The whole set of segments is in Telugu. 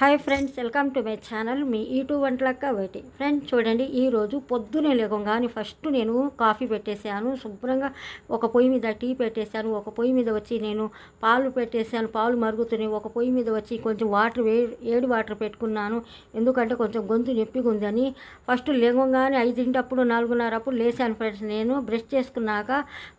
Hi friends welcome to my channel. మీ ఈ టూ వంటలక్క వెయిటింగ్ ఫ్రెండ్స్ చూడండి ఈరోజు పొద్దునే లేకుండానే ఫస్ట్ నేను కాఫీ పెట్టేశాను. శుభ్రంగా ఒక పొయ్యి మీద టీ పెట్టేశాను. ఒక పొయ్యి మీద వచ్చి నేను పాలు పెట్టేశాను. పాలు మరుగుతున్నాయి ఒక పొయ్యి మీద వచ్చి కొంచెం వాటర్ వే ఏడు వాటర్ పెట్టుకున్నాను. ఎందుకంటే కొంచెం గొంతు నొప్పిగా ఉందని ఫస్ట్ లేగంగానే ఐదింటి అప్పుడు నాలుగున్నర అప్పుడు లేశాను ఫ్రెండ్స్. నేను బ్రష్ చేసుకున్నాక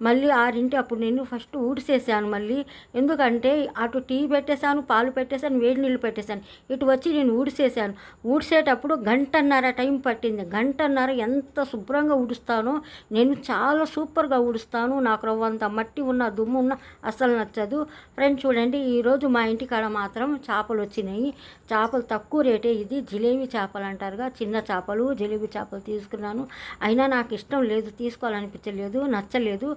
మళ్ళీ ఆరింటి అప్పుడు నేను ఫస్ట్ ఊడిసేసాను మళ్ళీ. ఎందుకంటే అటు టీ పెట్టేశాను పాలు పెట్టేశాను వేడి నీళ్ళు పెట్టేశాను. ఇటు వచ్చి నేను ఊడిసేసాను ఊడిసేటప్పుడు గంటన్నర టైం పట్టింది. గంటన్నర ఎంత శుభ్రంగా ఊడుస్తానో నేను చాలా సూపర్గా ఊడుస్తాను. నాకు రవ్వంత మట్టి ఉన్న దుమ్ము ఉన్న అస్సలు నచ్చదు. ఫ్రెండ్స్ చూడండి ఈరోజు మా ఇంటికాడ మాత్రం చేపలు వచ్చినాయి. చేపలు తక్కువ రేటే. ఇది జిలేబీ చేపలు అంటారుగా. చిన్న చేపలు జిలేబీ చేపలు తీసుకున్నాను. అయినా నాకు ఇష్టం లేదు తీసుకోవాలనిపించలేదు నచ్చలేదు.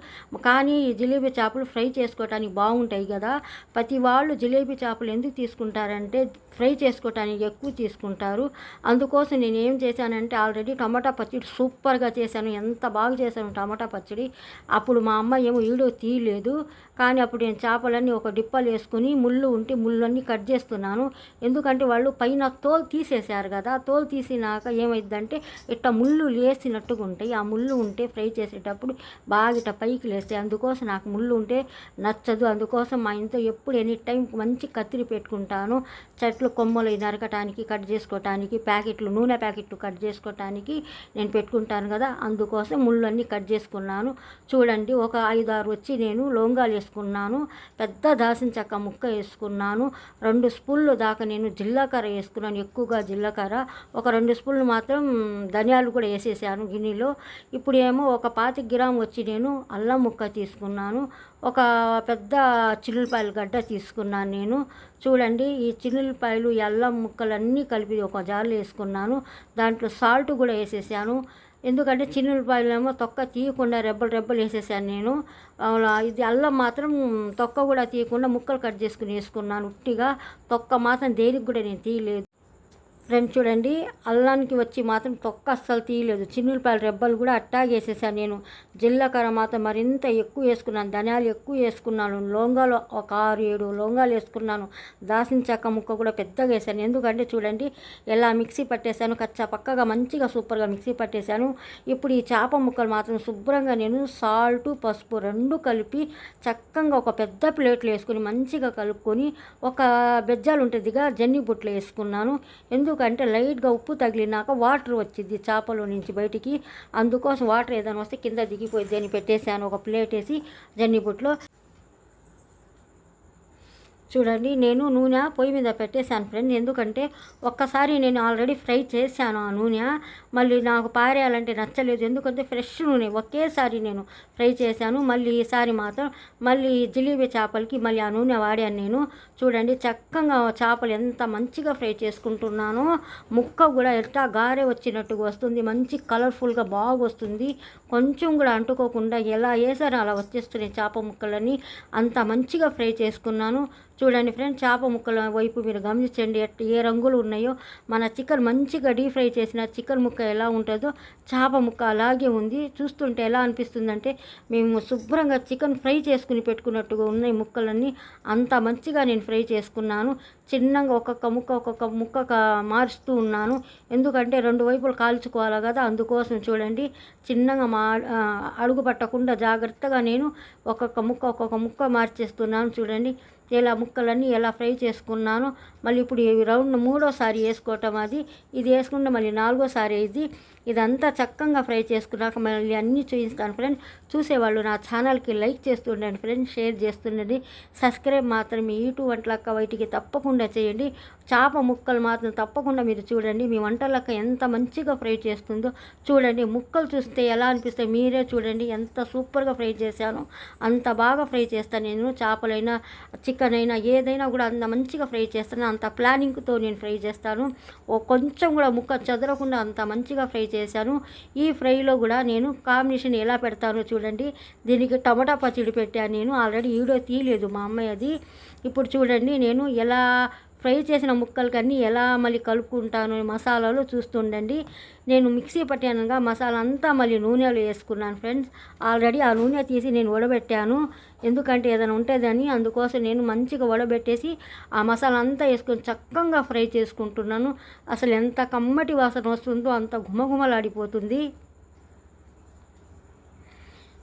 కానీ ఈ జిలేబీ చేపలు ఫ్రై చేసుకోవటానికి బాగుంటాయి కదా. ప్రతి వాళ్ళు జిలేబీ చేపలు ఎందుకు తీసుకుంటారంటే ఫ్రై చేసుకోవటానికి ఎక్కువ తీసుకుంటారు. అందుకోసం నేను ఏం చేశానంటే ఆల్రెడీ టమాటా పచ్చడి సూపర్గా చేశాను. ఎంత బాగా చేశాను టమాటా పచ్చడి. అప్పుడు మా అమ్మ ఏమో వీడియో తీయలేదు. కానీ అప్పుడు నేను చేపలన్నీ ఒక డిప్పలు వేసుకుని ముళ్ళు ఉంటే ముళ్ళన్నీ కట్ చేస్తున్నాను. ఎందుకంటే వాళ్ళు పైన తోలు తీసేశారు కదా తోలు తీసినాక ఏమైందంటే ఇట్ట ముళ్ళు లేసినట్టుగా ఉంటాయి. ఆ ముళ్ళు ఉంటే ఫ్రై చేసేటప్పుడు బాగా ఇట్ట పైకి లేస్తాయి. అందుకోసం నాకు ముళ్ళు ఉంటే నచ్చదు. అందుకోసం మా ఇంట్లో ఎప్పుడు ఎనీ టైం మంచి కత్తిరి పెట్టుకుంటాను. చెట్లు కొమ్మలు నరకటానికి కట్ చేసుకోవటానికి ప్యాకెట్లు నూనె ప్యాకెట్లు కట్ చేసుకోవటానికి నేను పెట్టుకుంటాను కదా. అందుకోసం ముళ్ళు అన్నీ కట్ చేసుకున్నాను. చూడండి ఒక ఐదు ఆరు వచ్చి నేను లొంగాలు వేసుకున్నాను. పెద్ద దాసిన చెక్క ముక్క వేసుకున్నాను. రెండు స్పూన్లు దాకా నేను జీలకర్ర వేసుకున్నాను. ఎక్కువగా జీలకర్ర. ఒక రెండు స్పూన్లు మాత్రం ధనియాలు కూడా వేసేసాను గిన్నెలో. ఇప్పుడు ఏమో ఒక పాతి గ్రామ్ వచ్చి నేను అల్లం ముక్క తీసుకున్నాను. ఒక పెద్ద చిల్లుపాయలు గడ్డ తీసుకున్నాను నేను. చూడండి ఈ చిల్లుపాయలు ఈ అల్లం ముక్కలన్నీ కలిపి ఒక జార్లో వేసుకున్నాను. దాంట్లో సాల్ట్ కూడా వేసేసాను. ఎందుకంటే చిన్న ఉల్లిపాయలేమో తొక్క తీయకుండా రెబ్బలు రెబ్బలు వేసేసాను నేను. ఇది అల్లం మాత్రం తొక్క కూడా తీయకుండా ముక్కలు కట్ చేసుకుని వేసుకున్నాను. ఉట్టిగా తొక్క మాత్రం దేనికి కూడా నేను తీయలేదు. ఫ్రెండ్ చూడండి అల్లానికి వచ్చి మాత్రం తొక్క అస్సలు తీయలేదు. చిన్నులపాయల రెబ్బలు కూడా అట్టాగేసేసాను నేను. జీలకర్ర మాత్రం మరింత ఎక్కువ వేసుకున్నాను. ధనియాలు ఎక్కువ వేసుకున్నాను. లొంగాలు ఒక ఆరు ఏడు లొంగాలు వేసుకున్నాను. దాసిన చెక్క ముక్క కూడా పెద్దగా వేసాను. ఎందుకంటే చూడండి ఎలా మిక్సీ పట్టేశాను కచ్చా పక్కగా మంచిగా సూపర్గా మిక్సీ పట్టేశాను ఇప్పుడు ఈ చేప ముక్కలు మాత్రం శుభ్రంగా నేను సాల్ట్ పసుపు రెండు కలిపి చక్కగా ఒక పెద్ద ప్లేట్లు వేసుకుని మంచిగా కలుపుకొని ఒక బెజ్జాలు ఉంటుందిగా జన్ని బుట్లు వేసుకున్నాను. ఎందుకు ఎందుకంటే లైట్గా ఉప్పు తగిలినాక వాటర్ వచ్చింది చేపలో నుంచి బయటికి. అందుకోసం వాటర్ ఏదైనా వస్తే కింద దిగిపోయి అని పెట్టేశాను. ఒక ప్లేట్ వేసి జన్ని బుట్లో చూడండి నేను నూనె పొయ్యి మీద పెట్టేశాను ఫ్రెండ్ ఎందుకంటే ఒక్కసారి నేను ఆల్రెడీ ఫ్రై చేశాను ఆ నూనె. మళ్ళీ నాకు పారేయాలంటే నచ్చలేదు. ఎందుకంటే ఫ్రెష్ నూనె. ఒకేసారి నేను ఫ్రై చేశాను. మళ్ళీ ఈసారి మాత్రం మళ్ళీ జిలేబీ చేపలకి మళ్ళీ ఆ నూనె వాడాను నేను. చూడండి చక్కగా చేపలు ఎంత మంచిగా ఫ్రై చేసుకుంటున్నానో. ముక్క కూడా ఎట్లా గారె వచ్చినట్టుగా వస్తుంది. మంచి కలర్ఫుల్గా బాగా వస్తుంది కొంచెం కూడా అంటుకోకుండా ఎలా వేసారో అలా వచ్చేస్తున్నాయి చేప ముక్కలని అంత మంచిగా ఫ్రై చేసుకున్నాను. చూడండి ఫ్రెండ్స్ చేప ముక్కల వైపు మీరు గమనించండి ఏ రంగులు ఉన్నాయో. మన చికెన్ మంచిగా డీప్ ఫ్రై చేసిన చికెన్ ముక్క ఎలా ఉంటుందో చేప ముక్క అలాగే ఉంది. చూస్తుంటే ఎలా అనిపిస్తుందంటే మేము శుభ్రంగా చికెన్ ఫ్రై చేసుకుని పెట్టుకున్నట్టుగా ఉన్నాయి ముక్కలన్నీ. అంత మంచిగా నేను ఫ్రై చేసుకున్నాను. చిన్నగా ఒక్కొక్క ముక్క ఒక్కొక్క ముక్క మారుస్తూ ఉన్నాను. ఎందుకంటే రెండు వైపులు కాల్చుకోవాలి కదా అందుకోసం చూడండి. చిన్నగా మా అడుగు పట్టకుండా జాగ్రత్తగా నేను ఒక్కొక్క ముక్క ఒక్కొక్క ముక్క మార్చేస్తున్నాను చూడండి. ఇలా ముక్కలన్నీ ఎలా ఫ్రై చేసుకున్నాను మళ్ళీ ఇప్పుడు ఈ రౌండ్ మూడోసారి వేసుకోవటం అది. ఇది వేసుకుంటే మళ్ళీ నాలుగోసారి ఇది. ఇదంతా చక్కగా ఫ్రై చేసుకున్నాక మళ్ళీ అన్నీ చూపిస్తాను ఫ్రెండ్. చూసేవాళ్ళు నా ఛానల్కి లైక్ చేస్తుండండి ఫ్రెండ్ షేర్ చేస్తుండండి. సబ్స్క్రైబ్ మాత్రం మీ యూట్యూబ్ వంటలక్క వైటికి తప్పకుండా చేయండి. చేప ముక్కలు మాత్రం తప్పకుండా మీరు చూడండి. మీ వంటలక్క ఎంత మంచిగా ఫ్రై చేస్తుందో చూడండి. ముక్కలు చూస్తే ఎలా అనిపిస్తే మీరే చూడండి. ఎంత సూపర్గా ఫ్రై చేశాను. అంత బాగా ఫ్రై చేస్తాను నేను. చేపలైనా చికెన్ అయినా ఏదైనా కూడా అంత మంచిగా ఫ్రై చేస్తాను అంత ప్లానింగ్తో నేను ఫ్రై చేస్తాను. ఓ కొంచెం కూడా ముక్క చెదరకుండా అంత మంచిగా ఫ్రై చేశాను. ఈ ఫ్రైలో కూడా నేను కాంబినేషన్ ఎలా పెడతానో చూడండి. దీనికి టమాటా పచ్చడి పెట్టాను నేను. ఆల్రెడీ వీడియో తీయలేదు మా అమ్మాయి అది. ఇప్పుడు చూడండి నేను ఎలా ఫ్రై చేసిన ముక్కలకన్నీ ఎలా మళ్ళీ కలుపుకుంటాను మసాలాలు చూస్తుండండి. నేను మిక్సీ పట్టానుగా మసాలా అంతా మళ్ళీ నూనెలో వేసుకున్నాను ఫ్రెండ్స్. ఆల్రెడీ ఆ నూనె తీసి నేను వడబెట్టాను. ఎందుకంటే ఏదైనా ఉంటుందని అందుకోసం నేను మంచిగా వడబెట్టేసి ఆ మసాలా అంతా వేసుకొని చక్కగా ఫ్రై చేసుకుంటున్నాను. అసలు ఎంత కమ్మటి వాసన వస్తుందో అంత ఘుమఘుమలాడిపోతుంది.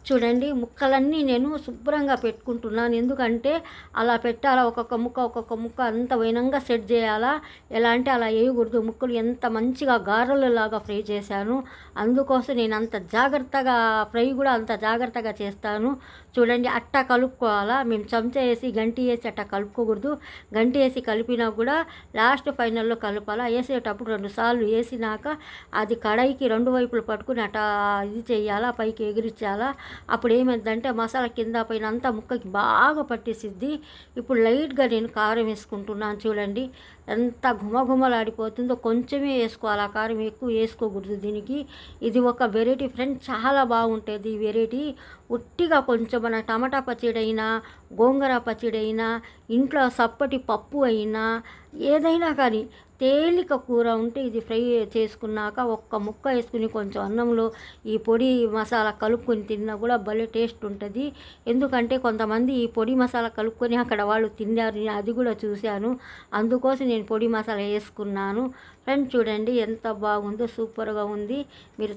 చూడండి ముక్కలన్నీ నేను శుభ్రంగా పెట్టుకుంటున్నాను. ఎందుకంటే అలా పెట్టాలా ఒక్కొక్క ముక్క ఒక్కొక్క ముక్క అంత వైనంగా సెట్ చేయాలా? ఎలా అంటే అలా వేయకూడదు. ముక్కలు ఎంత మంచిగా గారెలలాగా ఫ్రై చేశాను. అందుకోసం నేను అంత జాగ్రత్తగా ఫ్రై కూడా అంత జాగ్రత్తగా చేస్తాను. చూడండి అట్టా కలుపుకోవాలా? మేము చెంచా వేసి గంటి వేసి అట్టా కలుపుకోకూడదు. గంటి వేసి కలిపినా కూడా లాస్ట్ ఫైనల్లో కలపాలా? వేసేటప్పుడు రెండు సార్లు వేసినాక అది కడాయికి రెండు వైపులు పట్టుకుని అట్టా ఇది చేయాలా? పైకి ఎగిరించాలా అప్పుడు ఏమైందంటే మసాలా కింద పైన అంతా ముక్కకి బాగా పట్టేసిద్ది. ఇప్పుడు లైట్గా నేను కారం వేసుకుంటున్నాను చూడండి. ఎంత ఘుమఘుమలాడిపోతుందో కొంచెమే వేసుకోవాలి. ఆ కారం ఎక్కువ వేసుకోకూడదు దీనికి. ఇది ఒక వెరైటీ ఫ్రెండ్ చాలా బాగుంటుంది ఈ వెరైటీ. ఉట్టిగా కొంచెం మన టమాటా పచ్చడి అయినా గోంగూర పచ్చడి అయినా ఇంట్లో సప్పటి పప్పు అయినా ఏదైనా కానీ తేలిక కూర ఉంటే ఇది ఫ్రై చేసుకున్నాక ఒక్క ముక్క వేసుకుని కొంచెం అన్నంలో ఈ పొడి మసాలా కలుపుకొని తిన్నా కూడా భలే టేస్ట్ ఉంటుంది. ఎందుకంటే కొంతమంది ఈ పొడి మసాలా కలుపుకొని అక్కడ వాళ్ళు తిన్నారు నేను అది కూడా చూశాను. అందుకోసం నేను పొడి మసాలా వేసుకున్నాను. ఫ్రెండ్ చూడండి ఎంత బాగుందో సూపర్గా ఉంది. మీరు